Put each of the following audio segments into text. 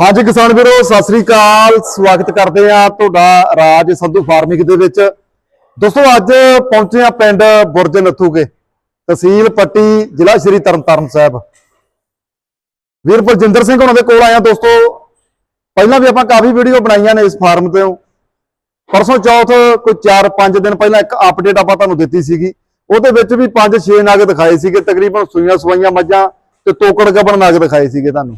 ਹਾਂਜੀ ਕਿਸਾਨ ਵੀਰੋ, ਸਤਿ ਸ੍ਰੀ ਅਕਾਲ। ਸਵਾਗਤ ਕਰਦੇ ਆ ਤੁਹਾਡਾ ਰਾਜ ਸੰਧੂ ਫਾਰਮਿੰਗ ਦੇ ਵਿੱਚ। ਦੋਸਤੋ, ਅੱਜ ਪਹੁੰਚੇ ਆ ਪਿੰਡ ਬੁਰਜ ਨੱਥੂਕੇ ਤਹਿਸੀਲ ਪੱਟੀ, ਜ਼ਿਲ੍ਹਾ ਸ਼੍ਰੀ ਤਰਨਤਾਰਨ ਸਾਹਿਬ। ਵੀਰ ਬਲਜਿੰਦਰ ਸਿੰਘ ਉਹਨਾਂ ਦੇ ਕੋਲ ਆਇਆ ਦੋਸਤੋ। ਪਹਿਲਾਂ ਵੀ ਆਪਾਂ ਕਾਫੀ ਵੀਡੀਓ ਬਣਾਈਆਂ ਨੇ ਇਸ ਫਾਰਮ ਤੋਂ। ਪਰਸੋਂ ਚੌਥ, ਕੋਈ 4-5 ਦਿਨ ਪਹਿਲਾਂ ਇੱਕ ਅਪਡੇਟ ਆਪਾਂ ਤੁਹਾਨੂੰ ਦਿੱਤੀ ਸੀਗੀ। ਉਹਦੇ ਵਿੱਚ ਵੀ 5-6 ਨਗ ਦਿਖਾਏ ਸੀਗੇ, ਤਕਰੀਬਨ ਸੂਈਆਂ ਸਵਾਈਆਂ ਮੱਝਾਂ ਤੇ ਤੋਕੜ ਗੱਬਣ ਨਗ ਦਿਖਾਏ ਸੀਗੇ ਤੁਹਾਨੂੰ।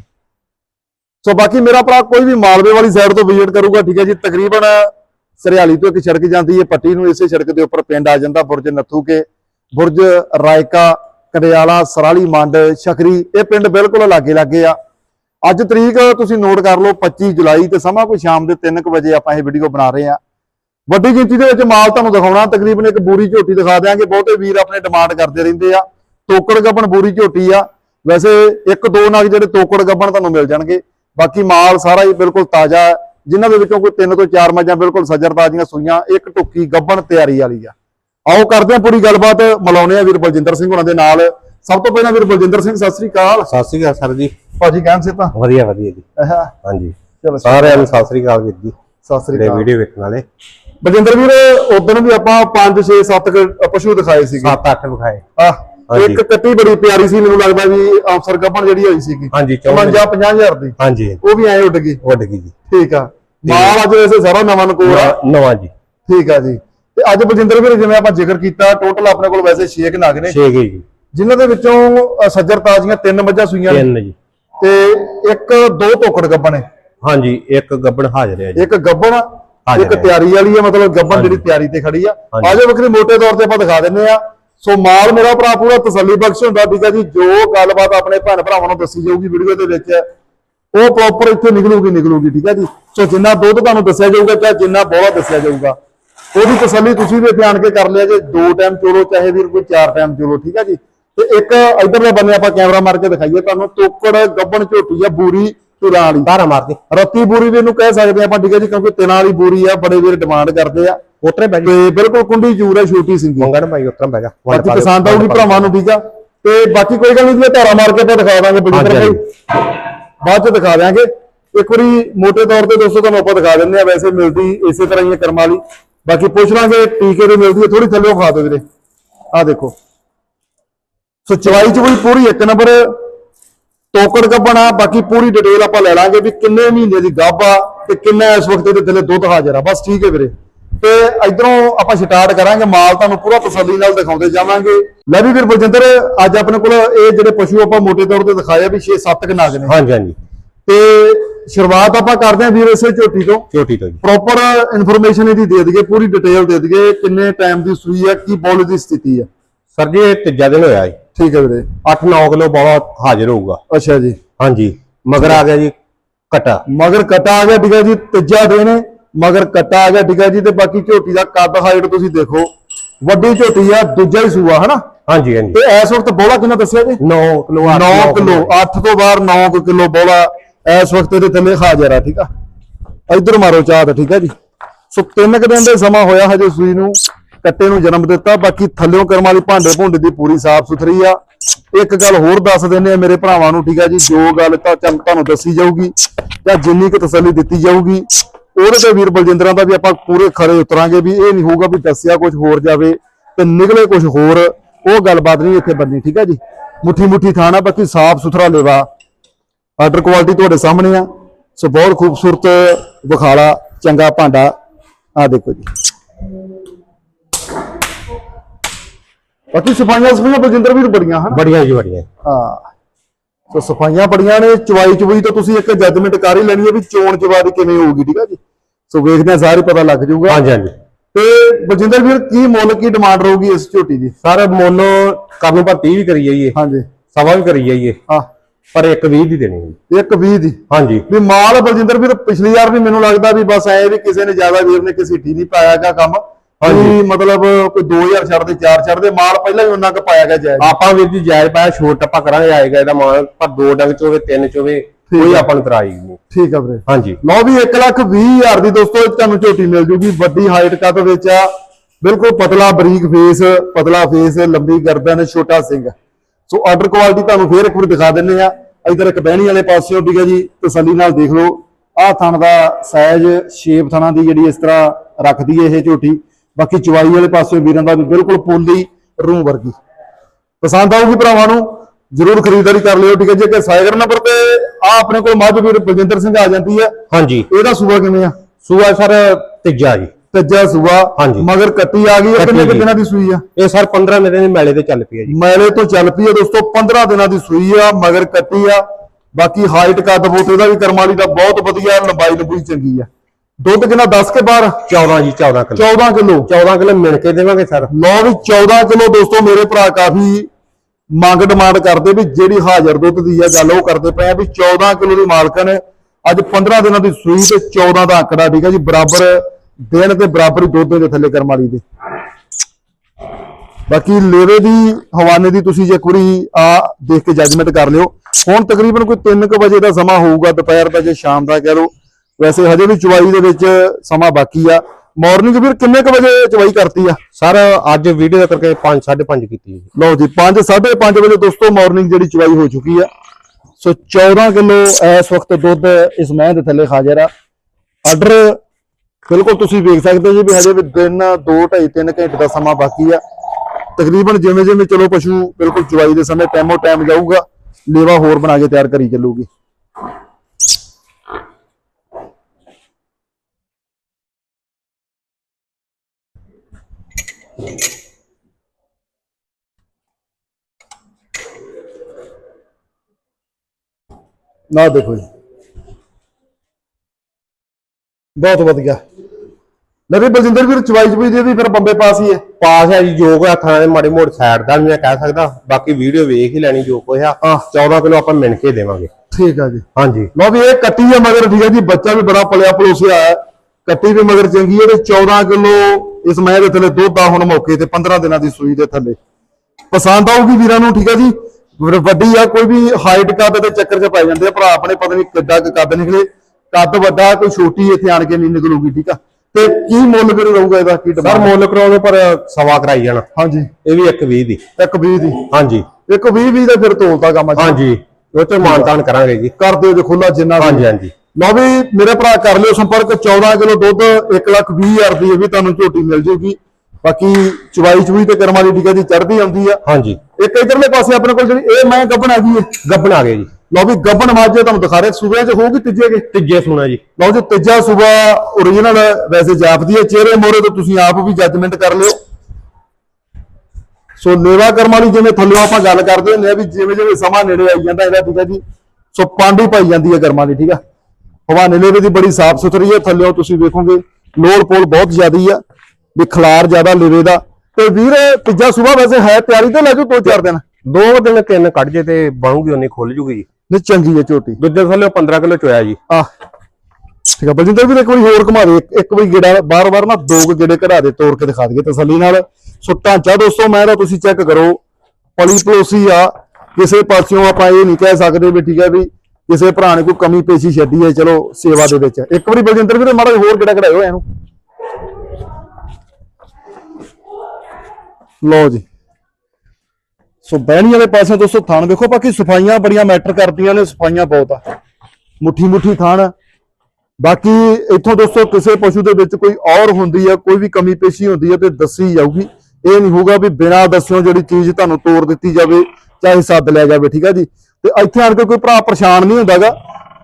ਸੋ ਬਾਕੀ ਮੇਰਾ ਭਰਾ ਕੋਈ ਵੀ ਮਾਲਵੇ ਵਾਲੀ ਸਾਈਡ ਤੋਂ ਵਿਜ਼ਿਟ ਕਰੂਗਾ, ਠੀਕ ਹੈ ਜੀ। ਤਕਰੀਬਨ ਸਰਿਆਲੀ ਤੋਂ ਇੱਕ ਸੜਕ ਜਾਂਦੀ ਹੈ, ਪੱਟੀ ਨੂੰ ਇਸੇ ਸੜਕ ਦੇ ਉੱਪਰ ਪਿੰਡ ਆ ਜਾਂਦਾ, ਬੁਰਜ ਨੱਥੂ ਕੇ ਬੁਰਜ, ਰਾਇਕਾ ਕੜਿਆਲਾ ਸਰਾਲੀ, ਮੰਡ ਸ਼ਕਰੀ ਇਹ ਪਿੰਡ ਬਿਲਕੁਲ ਲਾਗੇ ਲਾਗੇ ਆ। ਅੱਜ ਤਰੀਕ ਤੁਸੀਂ ਨੋਟ ਕਰ ਲਓ 25 ਜੁਲਾਈ ਤੇ ਸਮਾਂ ਕੋਈ ਸ਼ਾਮ ਦੇ 3:00 ਵਜੇ ਆਪਾਂ ਇਹ ਵੀਡੀਓ ਬਣਾ ਰਹੇ ਆ ਵੱਡੀ ਗਿਣਤੀ ਦੇ ਵਿੱਚ ਮਾਲ ਤੁਹਾਨੂੰ ਦਿਖਾਉਣਾ, ਤਕਰੀਬਨ ਇੱਕ ਬੂਰੀ ਝੋਟੀ ਦਿਖਾ ਦਿਆਂਗੇ। ਬਹੁਤੇ ਵੀਰ ਆਪਣੇ ਡਿਮਾਂਡ ਕਰਦੇ ਰਹਿੰਦੇ ਆ। ਤੋਕੜ ਗੱਬਣ ਬੂਰੀ ਝੋਟੀ ਆ। ਵੈਸੇ ਇੱਕ ਦੋ ਨਗ ਜਿਹੜੇ ਤੋਕੜ ਗੱਬਣ ਤੁਹਾਨੂੰ ਮਿਲ ਜਾਣਗੇ। ਬਾਕੀ ਮਾਲ ਸਾਰਾ ਹੀ ਬਿਲਕੁਲ ਤਾਜ਼ਾ ਹੈ। ਜਿਨ੍ਹਾਂ ਦੇ ਵਿੱਚੋਂ ਕੋਈ ਤਿੰਨ ਤੋਂ ਚਾਰ ਮੱਝਾਂ ਬਿਲਕੁਲ ਸੱਜਰ ਤਾਜ਼ੀਆਂ ਸੂਈਆਂ ਇੱਕ ਟੁੱਕੀ ਗੱਬਣ ਤਿਆਰੀ ਵਾਲੀ ਆ। ਆਓ ਕਰਦੇ ਹਾਂ ਪੂਰੀ ਗੱਲਬਾਤ। ਮਿਲਾਉਂਦੇ ਆ ਵੀਰ ਬਲਜਿੰਦਰ ਸਿੰਘ ਉਹਨਾਂ ਦੇ ਨਾਲ। ਸਭ ਤੋਂ ਪਹਿਲਾਂ ਵੀਰ ਬਲਜਿੰਦਰ ਸਿੰਘ ਸਤਿ ਸ੍ਰੀ ਅਕਾਲ। ਸਤਿ ਸ੍ਰੀ ਅਕਾਲ ਸਰ ਜੀ। ਭਾਜੀ ਕਹਿਣ ਸੇ ਤਾਂ? ਵਧੀਆ ਵਧੀਆ ਜੀ। ਹਾਂਜੀ। ਚਲੋ ਸਾਰਿਆਂ ਨੂੰ ਸਤਿ ਸ੍ਰੀ ਅਕਾਲ ਵੀਰ ਜੀ। ਸਤਿ ਸ੍ਰੀ ਅਕਾਲ। ਵੀਡੀਓ ਵੇਖਣ ਵਾਲੇ। ਬਲਜਿੰਦਰ ਵੀਰ ਉਦੋਂ ਵੀ ਆਪਾਂ 5 6 7 ਪਸ਼ੂ ਦਿਖਾਏ ਸੀਗੇ। 7-8 ਵਿਖਾਏ। ਆਹ। ਇੱਕ ਕੱਟੀ ਬੜੀ ਪਿਆਰੀ ਸੀ ਮੈਨੂੰ ਲੱਗਦਾ ਵੀ ਅਫਸਰ ਗੱਬਣ ਜਿਹੜੀ ਹੋਈ ਸੀਗੀ। ਹਾਂਜੀ 55 50000 ਦੀ। ਹਾਂਜੀ। ਉਹ ਵੀ ਐ ਉੱਡ ਗਈ। ਉੱਡ ਗਈ ਜੀ। ਠੀਕ ਆ। ਮਾਲ ਅੱਜ ਵੈਸੇ ਸਾਰਾ ਨਵਾਂ ਨਕੋਰ ਆ। ਨਵਾਂ- ਜੀ। ਠੀਕ ਆ ਜੀ। ਤੇ ਅੱਜ ਬਲਜਿੰਦਰ ਵੀਰ ਜਿਵੇਂ ਆਪਾਂ ਜ਼ਿਕਰ ਕੀਤਾ ਟੋਟਲ ਆਪਣੇ ਕੋਲ ਵੈਸੇ 6 ਨਗ ਨੇ। 6 ਗਈ ਜੀ। ਜਿਨ੍ਹਾਂ ਦੇ ਵਿੱਚੋਂ ਸੱਜਰ ਤਾਜ਼ੀਆਂ ਤਿੰਨ ਮੱਝਾਂ ਸੂਈਆਂ ਨੇ। ਤਿੰਨ ਜੀ। ਤੇ ਇੱਕ ਦੋ ਧੋਕੜ ਗੱਬਣ ਹੈ ਹਾਂਜੀ ਇੱਕ ਗੱਬਣ ਹਾਜ਼ਰ ਹੈ ਜੀ। ਇੱਕ ਗੱਬਣ ਇੱਕ ਤਿਆਰੀ ਵਾਲੀ ਆ ਮਤਲਬ ਗੱਬਣ ਜਿਹੜੀ ਤਿਆਰੀ ਤੇ ਖੜੀ ਆ। ਆਜੋ ਵੱਖਰੀ ਮੋਟੇ ਤੌਰ ਤੇ ਆਪਾਂ ਦਿਖਾ ਦਿੰਨੇ ਆ। ਸੋ ਮਾਲ ਮੇਰਾ ਭਰਾ ਪੂਰਾ ਤਸੱਲੀ ਬਖਸ਼ ਹੁੰਦਾ ਠੀਕ ਆ ਜੀ। ਜੋ ਗੱਲਬਾਤ ਆਪਣੇ ਭੈਣ ਭਰਾਵਾਂ ਨੂੰ ਦੱਸੀ ਜਾਊਗੀ ਵੀਡੀਓ ਦੇ ਵਿੱਚ ਉਹ ਪ੍ਰੋਪਰ ਇੱਥੇ ਨਿਕਲੂਗੀ ਨਿਕਲੂਗੀ ਠੀਕ ਆ ਜੀ। ਸੋ ਜਿੰਨਾ ਦੁੱਧ ਤੁਹਾਨੂੰ ਦੱਸਿਆ ਜਾਊਗਾ ਚਾਹੇ ਜਿੰਨਾ ਬੋਲਾ ਦੱਸਿਆ ਜਾਊਗਾ ਉਹਦੀ ਤਸੱਲੀ ਤੁਸੀਂ ਵੀ ਇੱਥੇ ਆਣ ਕੇ ਕਰ ਲਿਆ ਜੇ। ਦੋ ਟਾਈਮ ਚੋਲੋ ਚਾਹੇ ਵੀਰ ਕੋਈ ਚਾਰ ਟਾਈਮ ਚੋਲੋ ਠੀਕ ਆ ਜੀ। ਤੇ ਇੱਕ ਇਧਰਲੇ ਬੰਨੇ ਆਪਾਂ ਕੈਮਰਾ ਮਾਰ ਕੇ ਦਿਖਾਈਏ ਤੁਹਾਨੂੰ ਤੋਕੜ ਗੱਬਣ ਝੋਟੀ ਆ ਬੂਰੀ ਚੁਰਾਂ ਵਾਲੀ। ਧਾਰਾ ਮਾਰਦੇ ਰੱਤੀ ਬੂਰੀ ਵੀ ਇਹਨੂੰ ਕਹਿ ਸਕਦੇ ਆਪਾਂ ਠੀਕ ਹੈ ਜੀ ਕਿਉਂਕਿ ਤਿਨਾਂ ਵਾਲੀ ਬੂਰੀ ਆ ਬੜੇ ਵੀਰ ਡਿਮਾਂਡ ਕਰਦੇ ਆ। ਉਤਰੇ ਬੈ ਜੀ। ਤੇ ਬਿਲਕੁਲ ਕੁੰਡੀ ਜੂਰ ਹੈ ਛੋਟੀ ਸਿੰਗੀ। ਮੰਗਣ ਭਾਈ ਉਤਰਾਂ ਬੈ ਜਾ। ਬਾਕੀ ਪਸੰਦ ਆਊਗੀ ਭਰਾਵਾਂ ਨੂੰ ਠੀਕ ਆ? ਤੇ ਬਾਕੀ ਕੋਈ ਗੱਲ ਨਹੀਂ ਜੀ ਧਾਰਾ ਮਾਰ ਕੇ ਆਪਾਂ ਦਿਖਾ ਦਾਂਗੇ ਬਜਿੰਦਰ ਭਾਈ ਬਾਅਦ ਚ ਦਿਖਾ ਦਿਆਂਗੇ। ਇੱਕ ਵਾਰੀ ਮੋٹے ਤੌਰ ਤੇ ਦੋਸਤੋ ਤੁਹਾਨੂੰ ਆਪਾਂ ਦਿਖਾ ਦਿੰਦੇ ਆ ਵੈਸੇ ਮਿਲਦੀ ਇਸੇ ਤਰ੍ਹਾਂ ਹੀ ਕਰਮ ਵਾਲੀ। ਬਾਕੀ ਪੁੱਛ ਲਾਂਗੇ ਟੀਕੇ ਦੀ ਮਿਲਦੀ ਹੈ ਥੋੜੀ ਥੱਲੇ ਖਾ ਦਿਓ ਵੀਰੇ। ਆ ਦੇਖੋ। ਸੋ ਚਵਾਈ ਚ ਵੀ ਪੂਰੀ ਇੱਕ ਨੰਬਰ। ਤੋਕੜ ਗੱਬਣਾ ਬਾਕੀ ਪੂਰੀ ਡਿਟੇਲ ਆਪਾਂ ਲੈ ਲਾਂਗੇ ਵੀ ਕਿੰਨੇ ਮਹੀਨੇ ਦੀ ਗੱਭ ਤੇ ਕਿੰਨਾ ਇਸ ਵਕਤ ਦੇ ਥੱਲੇ ਦੁੱਧ ਹਾਜ਼ਰ ਆ। ਬਸ ਠੀਕ ਹੈ ਵੀਰੇ। ਤੇ ਇਧਰੋਂ ਆਪਾਂ ਸਟਾਰਟ ਕਰਾਂਗੇ ਮਾਲ ਤੁਹਾਨੂੰ ਪੂਰਾ ਤਸੱਲੀ ਨਾਲ ਦਿਖਾਉਂਦੇ ਜਾਵਾਂਗੇ। ਲੈ ਵੀ ਵੀਰ ਬਲਜਿੰਦਰ ਅੱਜ ਆਪਣੇ ਕੋਲ ਇਹ ਜਿਹੜੇ ਪਸ਼ੂ ਆਪਾਂ ਮੋٹے ਤੌਰ ਤੇ ਦਿਖਾਏ ਆ ਵੀ 6-7 ਕ ਨਾਗ ਨੇ। ਹਾਂਜੀ ਹਾਂਜੀ। ਤੇ ਸ਼ੁਰੂਆਤ ਆਪਾਂ ਕਰਦੇ ਹਾਂ ਵੀਰ ਇਸੇ ਝੋਟੀ ਤੋਂ। ਛੋਟੀ ਤੋਂ ਪ੍ਰੋਪਰ ਇਨਫੋਰਮੇਸ਼ਨ ਇਹਦੀ ਦੇ ਦਈਏ ਪੂਰੀ ਡਿਟੇਲ ਦੇ ਦਈਏ ਕਿੰਨੇ ਟਾਈਮ ਦੀ ਸੂਈ ਆ ਕੀ ਬੋਲ ਦੀ ਸਥਿਤੀ ਆ। ਸਰ ਜੀ ਇਹ ਤੀਜਾ ਦਿਨ ਹੋਇਆ ਜੀ। ਠੀਕ ਹੈ ਵੀਰੇ। 8-9 ਕਿਲੋ ਬਹੁਤ ਹਾਜ਼ਰ ਹੋਊਗਾ। ਅੱਛਾ ਜੀ। ਹਾਂਜੀ ਮਗਰ ਆ ਗਿਆ ਜੀ ਕਟਾ। ਮਗਰ ਕਟਾ ਆ ਗਿਆ ਠੀਕ ਹੈ ਜੀ ਤੀਜਾ ਦਿਨ ਮਗਰ ਕਟਾ ਆ ਗਿਆ ਠੀਕ ਹੈ ਜੀ ਤੇ ਬਾਕੀ ਝੋਟੀ ਦਾ ਕੱਦ ਹਾਈਟ ਤੁਸੀਂ ਦੇਖੋ। ਵੱਡੀ ਝੋਟੀ ਆ ਦੂਜਾ ਹੀ ਸੂਆ ਹਨਾ? ਹਾਂਜੀ ਹਾਂਜੀ। ਤੇ ਇਸ ਵਕਤ ਬੋਲਾ ਕਿੰਨਾ ਦੱਸਿਆ ਜੀ? 9 ਕਿਲੋ 9 ਕਿਲੋ। 8 ਤੋਂ ਬਾਹਰ 9 ਕਿਲੋ ਬੋਲਾ ਇਸ ਵਕਤ ਦੇ ਥੱਲੇ ਹਾਜ਼ਰ ਆ ਠੀਕ ਆ? ਇਧਰ ਮਾਰੋ ਚਾਹਤ ਠੀਕ ਆ ਜੀ? ਸੋ ਤਿੰਨ ਕੁ ਦਿਨ ਦੇ ਸਮਾਂ ਹੋਇਆ ਹਜੇ ਸੂਈ ਨੂੰ ਕੱਟੇ ਨੂੰ ਜਨਮ ਦਿੱਤਾ ਬਾਕੀ ਥੱਲਿਓਂ ਕਰਮ ਵਾਲੀ ਭਾਂਡੇ ਭੁੰਡੇ ਦੀ ਪੂਰੀ ਸਾਫ਼ ਸੁਥਰੀ ਆ। ਇੱਕ ਗੱਲ ਹੋਰ ਦੱਸ ਦਿੰਦੇ ਆ ਮੇਰੇ ਭਰਾਵਾਂ ਨੂੰ ਠੀਕ ਆ ਜੀ ਜੋ ਗੱਲ ਤਾਂ ਤੁਹਾਨੂੰ ਦੱਸੀ ਜਾਊਗੀ ਜਾਂ ਜਿੰਨੀ ਕੁ ਤਸੱਲੀ ਦਿੱਤੀ ਜਾਊਗੀ ਉਹਦੇ ਤੇ ਵੀਰ ਬਲਜਿੰਦਰਾਂ ਦਾ ਵੀ ਆਪਾਂ ਪੂਰੇ ਖਰੇ ਉਤਰਾਂਗੇ ਵੀ ਇਹ ਨਹੀਂ ਹੋਊਗਾ ਵੀ ਦੱਸਿਆ ਕੁਝ ਹੋਰ ਜਾਵੇ ਤੇ ਨਿਕਲੇ ਕੁਝ ਹੋਰ ਉਹ ਗੱਲਬਾਤ ਨਹੀਂ ਇੱਥੇ ਬੰਨੀ ਠੀਕ ਆ ਜੀ? ਮੁੱਠੀ ਮੁੱਠੀ ਥਾਣਾ ਬਾਕੀ ਸਾਫ਼ ਸੁਥਰਾ ਲੇਵਾ। ਆਰਡਰ ਕੁਆਲਿਟੀ ਤੁਹਾਡੇ ਸਾਹਮਣੇ ਆ। ਸੋ ਬਹੁਤ ਖੂਬਸੂਰਤ ਵਿਖਾਲਾ ਚੰਗਾ ਭਾਂਡਾ। ਆ ਦੇਖੋ ਜੀ। ਬਾਕੀ ਸਫਾਈਆਂ ਸਫਾਈਆਂ ਬਲਜਿੰਦਰ ਵੀਰ ਬੜੀਆਂ ਹਨ। ਬੜੀਆਂ ਜੀ ਬੜੀਆਂ। ਹਾਂ। ਸੋ ਸਫਾਈਆਂ ਬੜੀਆਂ ਨੇ ਚਵਾਈ ਚਵਾਈ ਤਾਂ ਤੁਸੀਂ ਇੱਕ ਜੱਜਮੈਂਟ ਕਰ ਹੀ ਲੈਣੀ ਹੈ ਵੀ ਚੋਣ ਚਵਾਈ ਕਿਵੇਂ ਹੋਊਗੀ ਠੀਕ ਆ ਜੀ? ਸੋ ਵੇਖਦੇ ਆ ਸਾਰੇ ਪਤਾ ਲੱਗ ਜਾਊਗਾ। ਹਾਂਜੀ ਹਾਂਜੀ। ਤੇ ਬਲਜਿੰਦਰ ਵੀਰ ਕੀ ਮੁੱਲ ਕੀ ਡਿਮਾਂਡ ਰਹੂਗੀ ਇਸ ਝੋਟੀ ਦੀ? ਸਰ ਮੁੱਲ ਕਰਨ ਪਰ 30 ਵੀ ਕਰੀ ਜਾਈਏ ਹਾਂਜੀ। ਸਵਾ ਵੀ ਕਰੀ ਜਾਈਏ ਹਾਂ। ਪਰ ਇੱਕ 20 ਦੀ ਦੇਣੀ ਹੈ। ਜੀ। ਇੱਕ 20 ਦੀ। ਹਾਂਜੀ। ਵੀ ਮਾਲ ਬਲਜਿੰਦਰ ਵੀਰ ਪਿਛਲੀ ਵਾਰ ਵੀ ਮੈਨੂੰ ਲੱਗਦਾ ਵੀ ਬਸ ਐ ਵੀ ਕਿਸੇ ਨੇ ਜ਼ਿਆਦਾ ਵੀਰ ਨੇ ਕਿਸੇ ਢੀ ਨਹੀਂ ਪਾਇਆ ਗਿਆ ਕੰਮ ਹਾਂਜੀ। ਮਤਲਬ ਕੋਈ 2000 ਛੱਡ ਦੇ 4 ਛੱਡ ਦੇ ਮਾਲ ਪਹਿਲਾਂ ਹੀ ਉਹਨਾਂ ਕ ਪਾਇਆ ਗਿਆ ਜਾਇਜ਼। ਆਪਾਂ ਵੀਰ ਜੀ ਜਾਇਜ਼ ਪਾਇਆ ਛੋਟ ਟੱਪਾ ਕਰਾਂਗੇ ਆਏਗਾ ਇਹਦਾ ਮਾਲ ਪਰ ਦੋ ਡੰਗ ਚੋਵੇ ਤਿੰਨ ਚੋਵੇ ਕੋਈ ਆਪਾਂ ਨੂੰ ਤਰਾਈ ਨਹੀਂ। ਠੀਕ ਆ ਵੀਰੇ। ਹਾਂਜੀ। ਲਓ ਵੀ 1 ਲੱਖ 20 ਹਜ਼ਾਰ ਦੀ ਦੋਸਤੋ ਤੁਹਾਨੂੰ ਝੋਟੀ ਮਿਲ ਜੂਗੀ। ਵੱਡੀ ਹਾਈਟ ਕੱਦ ਵਿੱਚ ਆ। ਬਿਲਕੁਲ ਪਤਲਾ ਬਰੀਕ ਫੇਸ ਪਤਲਾ ਫੇਸ ਲੰਬੀ ਗਰਦਨ ਛੋਟਾ ਸਿੰਘ। ਸੋ ਆਰਡਰ ਕੁਆਲਿਟੀ ਤੁਹਾਨੂੰ ਫੇਰ ਇੱਕ ਵਾਰ ਦਿਖਾ ਦਿੰਨੇ ਆ ਇਧਰ ਇੱਕ ਬਹਿਣੀ ਵਾਲੇ ਪਾਸਿਓ ਠੀਕ ਹੈ ਜੀ ਤਸੱਲੀ ਨਾਲ ਦੇਖ ਲਓ। ਆਹ ਥਣ ਦਾ ਸਾਈਜ਼ ਸ਼ੇਪ ਥਣਾਂ ਦੀ ਜਿਹੜੀ ਇਸ ਤਰ੍ਹਾਂ ਰੱਖਦੀ ਹੈ ਇਹ ਝੋਟੀ। ਬਾਕੀ ਚਵਾਈ ਵਾਲੇ ਪਾਸਿਓ ਵੀਰਾਂ ਦਾ ਵੀ ਬਿਲਕੁਲ ਪੋਲੀ ਰੂਹ ਵਰਗੀ। ਪਸੰਦ ਆਊਗੀ ਭਰਾਵਾਂ ਨੂੰ। ਜਰੂਰ ਖਰੀਦਦਾਰੀ ਕਰ ਲਿਓ ਠੀਕ ਹੈ ਜੀ। ਕਿ ਸਾਈਗਰ ਨੰਬਰ ਤੇ ਆ ਆਪਣੇ ਕੋਲ ਮੱਝ ਵੀਰ ਬਲਜਿੰਦਰ ਸਿੰਘ ਆ ਜਾਂਦੀ ਹੈ। ਹਾਂਜੀ। ਇਹਦਾ ਸੂਆ ਕਿਵੇਂ ਆ? ਸੂਆ ਸਰ ਤੀਜਾ ਜੀ। ਤੀਜਾ ਸੂਆ ਹਾਂਜੀ। ਮਗਰ ਕੱਟੀ ਆ ਗਈ ਹੈ ਕਿੰਨੇ ਕੁ ਦਿਨਾਂ ਦੀ ਸੂਈ ਆ? ਇਹ ਸਰ 15 ਦਿਨ ਦੇ ਮੇਲੇ ਤੇ ਚੱਲ ਪਈ ਹੈ ਜੀ। ਮੈਲੇ ਤੋਂ ਚੱਲ ਪਈ ਹੈ ਦੋਸਤੋ 15 ਦਿਨਾਂ ਦੀ ਸੂਈ ਆ ਮਗਰ ਕੱਟੀ ਆ। ਬਾਕੀ ਹਾਈਟ ਕੱਦ ਬੋਤੇ ਦਾ ਵੀ ਕਰਮਾਲੀ ਦਾ ਬਹੁਤ ਵਧੀਆ ਲੰਬਾਈ ਲੰਬੂਈ ਚੰਗੀ ਆ। ਦੁੱਧ ਕਿੰਨਾ 10 ਕੇ ਬਾਹਰ 14 ਜੀ 14 ਕਿਲੋ। 14 ਕਿਲੋ। 14 ਕਿਲੋ ਮਿਣ ਕੇ ਦੇਵਾਂਗੇ ਸਰ। ਲਓ ਵੀ 14 ਕਿਲੋ ਦੋਸਤੋ ਮੇਰੇ ਭਰਾ ਕਾਫੀ ਮੰਗ ਡਿਮਾਂਡ ਕਰਦੇ ਵੀ ਜਿਹੜੀ ਹਾਜ਼ਰ ਦੁੱਧ ਦੀ ਆ, ਗੱਲ ਉਹ ਕਰਦੇ ਪਏ ਆ ਵੀ 14 ਕਿਲੋ ਦੀ ਮਾਲਕਨ ਅੱਜ 15 ਦਿਨਾਂ ਦੀ ਸੂਈ ਤੇ 14 ਦਾ ਅੰਕੜਾ ਠੀਕ ਹੈ ਜੀ, ਬਰਾਬਰ ਦਿਨ ਤੇ ਬਰਾਬਰ ਦੁੱਧ ਦੇ ਥੱਲੇ ਕਰਮ ਵਾਲੀ ਦੇ। ਬਾਕੀ ਲੇਵੇ ਦੀ, ਹਵਾਨੇ ਦੀ ਤੁਸੀਂ ਜੇ ਕੁੜੀ ਆ ਦੇਖ ਕੇ ਜੱਜਮੈਂਟ ਕਰ ਲਿਓ। ਹੁਣ ਤਕਰੀਬਨ ਕੋਈ 3 ਵਜੇ ਦਾ ਸਮਾਂ ਹੋਊਗਾ, ਦੁਪਹਿਰ ਦਾ ਜੇ ਸ਼ਾਮ ਦਾ ਕਹਿ ਲਓ। ਵੈਸੇ ਹਜੇ ਵੀ ਚੁਵਾਈ ਦੇ ਵਿੱਚ ਸਮਾਂ ਬਾਕੀ ਆ। ਮਾਰਨਿੰਗ ਵੀਰ ਕਿੰਨੇ ਕੁ ਵਜੇ ਚੁਵਾਈ ਕਰਤੀ ਆ? ਸਰ ਅੱਜ ਵੀਡੀਓ ਦਾ ਕਰਕੇ 5 5:30 ਕੀਤੀ ਜੀ। ਲਓ ਜੀ 5 5:30 ਵਜੇ ਦੋਸਤੋ ਮਾਰਨਿੰਗ ਜਿਹੜੀ ਚਵਾਈ ਹੋ ਚੁੱਕੀ ਆ। ਸੋ 14 ਕਿਲੋ ਇਸ ਵਕਤ ਦੁੱਧ ਇਸ ਮਹਿ ਦੇ ਥੱਲੇ ਹਾਜ਼ਰ ਆ। ਆਰਡਰ ਬਿਲਕੁਲ ਤੁਸੀਂ ਵੇਖ ਸਕਦੇ ਹੋ ਜੀ ਵੀ ਹਜੇ ਵੀ ਦਿਨ 2 2.5 3 ਘੰਟੇ ਦਾ ਸਮਾਂ ਬਾਕੀ ਆ। ਤਕਰੀਬਨ ਜਿਵੇਂ ਜਿਵੇਂ ਚਲੋ ਪਸ਼ੂ ਬਿਲਕੁਲ ਚਵਾਈ ਦੇ ਸਮੇਂ ਟਾਈਮੋ ਟਾਈਮ ਜਾਊਗਾ। ਲੇਵਾ ਹੋਰ ਬਣਾ ਕੇ ਤਿਆਰ ਕਰੀ ਚੱਲੂਗੀ। ਨਾ ਦੇਖੋ ਜੀ। ਬਹੁਤ ਵਧੀਆ ਲੈ ਵੀ ਬਲਜਿੰਦਰ ਵੀਰ ਚਵਾਈ ਚਵਾਈ ਦੀ ਵੀ ਫਿਰ ਬੰਬੇ ਪਾਸ ਹੀ ਹੈ। ਪਾਸ ਹੈ ਜੀ ਜੋ ਕੋਈ ਹੱਥਾਂ ਦੇ ਮਾੜੇ ਮੋੜ ਸਾਈਡ ਦਾ ਨੀ ਮੈਂ ਕਹਿ ਸਕਦਾ। ਬਾਕੀ ਵੀਡੀਓ ਵੇਖ ਹੀ ਲੈਣੀ ਜੋ ਕੋਈ ਆ। ਆਹ। 14 ਕਿਲੋ ਆਪਾਂ ਮਿਣ ਕੇ ਦੇਵਾਂਗੇ। ਠੀਕ ਆ ਜੀ। ਹਾਂਜੀ। ਲਓ ਵੀ ਇਹ ਕੱਟੀ ਆ ਮਗਰ ਠੀਕ ਹੈ ਜੀ ਬੱਚਾ ਵੀ ਬੜਾ ਪਲਿਆ ਪਲੋਸਿਆ ਹੈ ਕੱਟੀ ਵੀ ਮਗਰ ਚੰਗੀ ਹੈ ਤੇ 14 ਕਿਲੋ ਇਸ ਮਹਿ ਦੇ ਥੱਲੇ ਦੁੱਧ ਆ ਹੁਣ ਮੌਕੇ ਤੇ 15 ਦਿਨਾਂ ਦੀ ਸੂਈ ਦੇ ਥੱਲੇ। ਪਸੰਦ ਆਊਗੀ ਵੀਰਾਂ ਨੂੰ ਠੀਕ ਹੈ ਜੀ? ਵੱਡੀ ਆ ਕੋਈ ਵੀ ਹਾਈਟ ਕੱਦ ਦੇ ਚੱਕਰ 'ਚ ਪੈ ਜਾਂਦੇ ਆ ਭਰਾ ਆਪਣੇ ਪਤਾ ਨਹੀਂ ਕਿੱਡਾ ਕੱਦ ਨਿਕਲੇ। ਕੱਦ ਵੱਡਾ ਕੋਈ ਛੋਟੀ ਇੱਥੇ ਆਣ ਕੇ ਨਹੀਂ ਨਿਕਲੂਗੀ ਠੀਕ ਆ? ਤੇ ਕੀ ਮੁੱਲ ਫਿਰ ਰਹੂਗਾ ਇਹਦਾ ਕੀ ਸਰ ਮੁੱਲ ਕਰਾਉਣੇ ਪਰ ਸਵਾ ਕਰਾਈ ਜਾਣਾ। ਹਾਂਜੀ। ਇਹ ਵੀ 120 ਦੀ। ਇੱਕ 20 ਦੀ। ਹਾਂਜੀ। ਇੱਕ 20 20 ਦਾ ਫਿਰ ਤੋਲਦਾ ਕੰਮ ਆ। ਹਾਂਜੀ। ਉਹ ਤੇ ਮਾਨਤਾਨ ਕਰਾਂਗੇ ਜੀ। ਕਰ ਦਿਓ ਜੇ ਖੁੱਲਾ ਜਿੰਨਾ ਹਾਂਜੀ ਹਾਂਜੀ। ਲਓ ਵੀ ਮੇਰੇ ਭਰਾ ਕਰ ਲਿਓ ਸੰਪਰਕ 14 ਕਿਲੋ ਦੁੱਧ 1 ਲੱਖ 20 ਹਜ਼ਾਰ ਦੀ ਇਹ ਵੀ ਤੁਹਾਨੂੰ ਝੋਟੀ ਮਿਲ ਜੂਗੀ। ਬਾਕੀ ਚਵਾਈ ਚੂਈ ਤੇ ਕਰਮਾਂ ਦੀ ਟਿਕਾ ਦੀ ਚੜ੍ਹਦੀ ਆਉਂਦੀ ਆ। ਹਾਂਜੀ। ਇੱਕ ਇਧਰਲੇ ਪਾਸੇ ਆਪਣੇ ਕੋਲ ਜਿਹੜੀ ਇਹ ਮੈਂ ਗੱਬਣ ਆ ਗਈ ਹੈ ਗੱਬਣ ਆ ਗਏ ਜੀ। ਲਓ ਵੀ ਗੱਬਣ ਮਾਝੇ ਤੁਹਾਨੂੰ ਦਿਖਾ ਰਹੇ। ਸੂਬਿਆਂ 'ਚ ਹੋਊਗੀ ਤੀਜੇ ਕੇ? ਤੀਜੇ ਸੁਣਾ ਜੀ। ਲਓ ਜੀ ਤੀਜਾ ਸੂਬਾ ਓਰੀਜਨਲ ਵੈਸੇ ਜਾਪਦੀ ਹੈ ਚਿਹਰੇ ਮੋਰੇ ਤੋਂ ਤੁਸੀਂ ਆਪ ਵੀ ਜੱਜਮੈਂਟ ਕਰ ਲਿਓ। ਸੋ ਲੇਵਾ ਕਰਮ ਵਾਲੀ ਜਿਵੇਂ ਥੱਲੇ ਆਪਾਂ ਗੱਲ ਕਰਦੇ ਹੁੰਦੇ ਆ ਵੀ ਜਿਵੇਂ ਜਿਵੇਂ ਸਮਾਂ ਨੇੜੇ ਆਈ ਜਾਂਦਾ ਇਹਦਾ ਠੀਕ ਜੀ। ਸੋ ਪਾਂਡੀ ਪਾਈ ਜਾਂਦੀ ਹੈ ਕਰਮਾਂ ਦੀ ਠੀਕ ਆ। ਹਵਾਨੇ ਲੇਵੇ ਦੀ ਬੜੀ ਸਾਫ਼ ਸੁਥਰੀ ਹੈ ਥੱਲੇੋਂ ਤੁਸੀਂ ਵੇਖੋਗੇ ਲੋੜ ਪੋਲ ਬਹੁਤ ਜ਼ਿਆਦੀ ਆ ਵੀ ਖਲਾਰ ਜ਼ਿਆਦਾ ਲੇਵੇ ਦਾ। ਤੇ ਵੀਰ ਤੀਜਾ ਸੂਬਾ ਵੈਸੇ ਹੈ ਤਿਆਰੀ ਤੇ ਲੈ ਜਾਓ ਦੋ ਚਾਰ ਦਿਨ। ਦੋ ਦਿਨ ਤਿੰਨ ਕੱਢ ਜੇ ਤੇ ਬਣੂਗੀ ਉਹਨੇ ਖੁੱਲ ਜੂਗੀ ਜੀ। ਨਹੀਂ ਚੰਗੀ ਹੈ ਝੋਟੀ। ਦੂਜੇ ਥੱਲੇ 15 ਕਿਲੋ ਚੋਇਆ ਜੀ। ਆ ਠੀਕ ਆ ਬਲਜਿੰਦਰ ਵੀਰ ਇੱਕ ਵਾਰੀ ਹੋਰ ਘੁਮਾ ਦੇ ਇੱਕ- ਵਾਰੀ ਗੇੜਾ ਬਾਰ-ਬਾਰ ਨਾ ਦੋ ਗੇੜੇ ਕਢਾ ਦੇ ਤੋੜ ਕੇ ਦਿਖਾ ਦਈਏ ਤਸੱਲੀ ਨਾਲ। ਸੋ ਢਾਂਚਾ ਦੋਸਤੋ ਮੈਂ ਤਾਂ ਤੁਸੀਂ ਚੈੱਕ ਕਰੋ। ਪਲੀ ਪਲੋਸੀ ਆ ਕਿਸੇ ਪਾਸਿਓਂ ਆਪਾਂ ਇਹ ਨਹੀਂ ਕਹਿ ਸਕਦੇ ਵੀ ਠੀਕ ਹੈ ਵੀ ਕਿਸੇ ਭਰਾ ਨੇ ਕੋਈ ਕਮੀ ਪੇਸ਼ੀ ਛੱਡੀ ਹੈ, ਚਲੋ ਸੇਵਾ ਦੇ ਵਿੱਚ। ਇੱਕ ਵਾਰੀ ਬਲਜਿੰਦਰ ਵੀਰ, ਮਾੜਾ ਹੋਰ ਗੇੜਾ ਕਢਾਇਓ ਇਹਨੂੰ। ਲਓ ਜੀ। ਸੋ ਬਹਿਣੀ ਵਾਲੇ ਪਾਸੇ ਦੋਸਤੋ ਥਾਣ ਵੇਖੋ, ਬਾਕੀ ਸਫਾਈਆਂ ਬੜੀਆਂ ਮੈਟਰ ਕਰਦੀਆਂ ਨੇ, ਸਫਾਈਆਂ ਬਹੁਤ ਆ। ਮੁੱਠੀ ਮੁੱਠੀ ਥਾਣ ਬਾਕੀ ਇੱਥੋਂ ਦੋਸਤੋ ਕਿਸੇ ਪਸ਼ੂ ਦੇ ਵਿੱਚ ਕੋਈ ਔਰ ਹੁੰਦੀ ਆ, ਕੋਈ ਵੀ ਕਮੀ ਪੇਸ਼ੀ ਹੁੰਦੀ ਆ, ਤੇ ਦੱਸੀ ਜਾਊਗੀ। ਇਹ ਨਹੀਂ ਹੋਊਗਾ ਵੀ ਬਿਨਾਂ ਦੱਸਿਓ ਜਿਹੜੀ ਚੀਜ਼ ਤੁਹਾਨੂੰ ਤੋੜ ਦਿੱਤੀ ਜਾਵੇ, ਚਾਹੇ ਸੱਦ ਲਿਆ ਜਾਵੇ, ਠੀਕ ਆ ਜੀ? ਤੇ ਇੱਥੇ ਆਣ ਕੇ ਕੋਈ ਭਰਾ ਪਰੇਸ਼ਾਨ ਨਹੀਂ ਹੁੰਦਾਗਾ।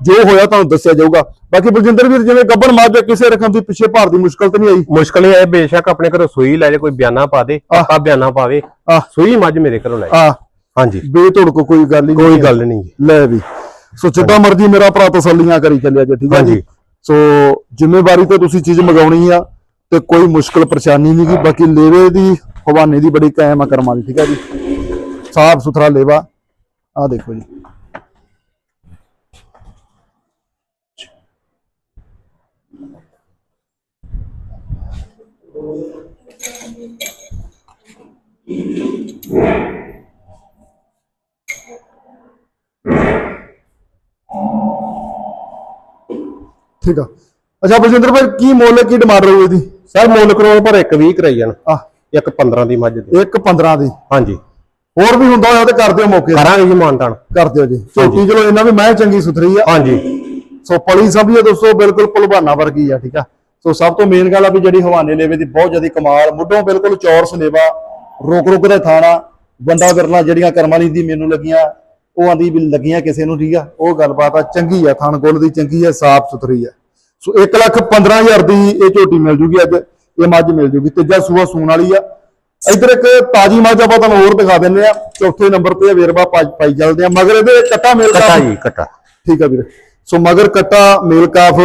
ਜੋ ਹੋਇਆ ਤੁਹਾਨੂੰ ਦੱਸਿਆ ਜਾਊਗਾ। ਬਾਕੀ ਬਲਜਿੰਦਰ ਵੀਰ ਜਿਵੇਂ ਗੱਬਣ ਮਾਝ ਕਿਸੇ ਰਕਮ ਦੀ ਪਿੱਛੇ ਭਾਰ ਦੀ ਮੁਸ਼ਕਲ ਤਾਂ ਨਹੀਂ ਆਈ? ਮੁਸ਼ਕਲ ਇਹ ਹੈ ਬੇਸ਼ੱਕ ਆਪਣੇ ਘਰੋਂ ਸੂਈ ਲੈ ਜਾ ਕੋਈ ਬਿਆਨਾ ਪਾ ਦੇ ਆਪਾਂ ਬਿਆਨਾ ਪਾਵੇ। ਸੂਈ ਮੱਝ ਮੇਰੇ ਘਰੋਂ ਲੈ। ਆ ਹਾਂਜੀ। ਬੇਤੋੜ ਕੋ ਕੋਈ ਗੱਲ ਨਹੀਂ ਕੋਈ ਗੱਲ ਨਹੀਂ। ਲੈ ਵੀ। ਸੋ ਜਿੱਦਾਂ ਮਰਜ਼ੀ ਮੇਰਾ ਭਰਾ ਤਸੱਲੀਆਂ ਕਰੀ ਚੱਲਿਆ ਜੇ ਠੀਕ ਹੈ ਜੀ। ਸੋ ਜ਼ਿੰਮੇਵਾਰੀ ਤੇ ਤੁਸੀਂ ਚੀਜ਼ ਮੰਗਾਉਣੀ ਆ ਤੇ ਕੋਈ ਮੁਸ਼ਕਲ ਪਰੇਸ਼ਾਨੀ ਨਹੀਂ ਗੀ। ਬਾਕੀ ਲੇਵੇ ਦੀ ਹਵਾਨੇ ਦੀ ਬੜੀ ਕਾਇਮ ਆ ਕਰਮਾਂ ਦੀ ਠੀਕ ਹੈ ਜੀ? ਸਾਫ਼ ਸੁਥਰਾ ਲੇਵਾ। ਆ ਦੇਖੋ ਜੀ। ਠੀਕ ਆ। ਅੱਛਾ ਬਲਜਿੰਦਰ ਭਾਈ ਕੀ ਮੁੱਲ ਕੀ ਡਿਮਾਂਡ ਰਹੂ ਇਹਦੀ? ਸਰ ਮੁੱਲ ਕਰਾਉਣ ਪਰ ਇੱਕ 20 ਕਰਾਈ ਜਾਣ। ਆ ਇੱਕ 15 ਦੀ ਮੱਝ ਦੀ। ਇੱਕ 15 ਦੀ। ਹਾਂਜੀ। ਹੋਰ ਵੀ ਹੁੰਦਾ ਹੋਇਆ ਤੇ ਕਰ ਦਿਓ ਮੌਕੇ ਤੇ। ਕਰਾਂਗੇ ਜੀ ਮਾਨਤਾਨ। ਕਰ ਦਿਓ ਜੀ। ਝੋਟੀ ਚਲੋ ਇਹਨਾਂ ਵੀ ਮੈਂ ਚੰਗੀ ਸੁਥਰੀ ਆ। ਹਾਂਜੀ। ਸੋ ਪਲੀ ਸਭ ਇਹ ਦੋਸਤੋ ਬਿਲਕੁਲ ਭਲਵਾਨਾ ਵਰਗੀ ਆ ਠੀਕ ਆ? ਸੋ ਸਭ ਤੋਂ ਮੇਨ ਗੱਲ ਆ ਵੀ ਜਿਹੜੀ ਹਵਾਨੇ ਲੇਵੇ ਦੀ ਬਹੁਤ ਜ਼ਿਆਦਾ ਕਮਾਲ ਮੁੱਢੋਂ ਬਿਲਕੁਲ ਚੌਰਸ ਲੇਵਾ ਰੁਕ ਰੁਕ ਦਾ ਥਾਣਾ ਬੰਦਾ ਵਿਰਲਾ ਜਿਹੜੀਆਂ ਕਰਮਾਂ ਦੀ ਮੈਨੂੰ ਲੱਗੀਆਂ ਉਹ ਆਂਦੀ ਵੀ ਲੱਗੀਆਂ ਕਿਸੇ ਨੂੰ ਠੀਕ ਆ? ਉਹ ਗੱਲਬਾਤ ਆ ਚੰਗੀ ਆ ਥਣ ਗੁੱਲ ਦੀ ਚੰਗੀ ਆ ਸਾਫ਼ ਸੁਥਰੀ ਆ। ਸੋ 1 ਲੱਖ 15000 ਦੀ ਇਹ ਝੋਟੀ ਮਿਲ ਜੂਗੀ ਅੱਜ ਇਹ ਮੱਝ ਮਿਲ ਜੂਗੀ ਤੀਜਾ ਸੂਆ ਸੂਣ ਵਾਲੀ ਆ। ਇਧਰ ਇੱਕ ਤਾਜੀ ਮੱਝ ਆਪਾਂ ਤੁਹਾਨੂੰ ਹੋਰ ਦਿਖਾ ਦਿੰਦੇ ਆ ਚੌਥੇ ਨੰਬਰ ਤੇ ਵੇਰਵਾ ਪਾਈ ਚੱਲਦੇ ਆ। ਮਗਰ ਇਹਦੇ ਕੱਟਾ ਮੇਲ ਕਟਾ ਜੀ ਕਟਾ। ਠੀਕ ਆ ਵੀਰੇ। ਸੋ ਮਗਰ ਕੱਟਾ ਮੇਲ ਕਾਫ।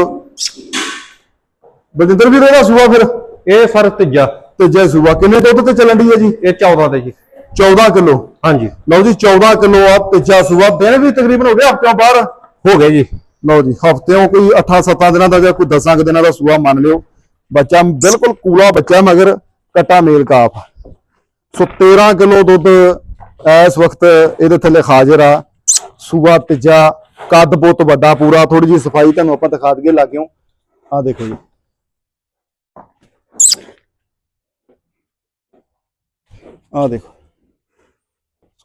ਬਜਿੰਦਰ ਵੀਰੇ ਦਾ ਸੂਆ ਫਿਰ? ਇਹ ਸਰ ਤੀਜਾ। ਤੀਜਾ ਸੂਆ। ਕਿੰਨੇ ਦੁੱਧ ਤੇ ਚੱਲਣ ਦੀ ਹੈ ਜੀ? ਇਹ 14 ਦੇ ਜੀ। 14 ਕਿਲੋ। ਹਾਂਜੀ। ਲਓ ਜੀ 14 ਕਿਲੋ ਆ ਤੀਜਾ ਸੂਆ। ਦਿਨ ਵੀ ਤਕਰੀਬਨ ਹੋ ਗਏ ਹਫ਼ਤਿਆਂ ਬਾਹਰ ਹੋ ਗਏ ਜੀ। ਲਓ ਜੀ ਹਫ਼ਤਿਆਂ ਕੋਈ 8-7 ਦਿਨਾਂ ਦਾ ਜਾਂ ਕੋਈ 10 ਕੁ ਦਿਨਾਂ ਦਾ ਸੂਆ ਮੰਨ ਲਿਓ। ਬੱਚਾ ਬਿਲਕੁਲ ਕੂਲਾ ਬੱਚਾ ਮਗਰ ਕੱਟਾ ਮੇਲ ਕਾਫ ਸੋ 13 ਕਿਲੋ ਦੁੱਧ ਇਸ ਵਕਤ ਇਹਦੇ ਥੱਲੇ ਹਾਜ਼ਰ ਆ। ਸੂਆ ਤੀਜਾ, ਕੱਦ ਬਹੁਤ ਵੱਡਾ ਪੂਰਾ। ਥੋੜੀ ਜੀ ਸਫ਼ਾਈ ਤੁਹਾਨੂੰ ਆਪਾਂ ਦਿਖਾ ਦਈਏ ਲੱਗਿਓ ਆ ਦੇਖੋ ਜੀ। ਆ ਦੇਖੋ।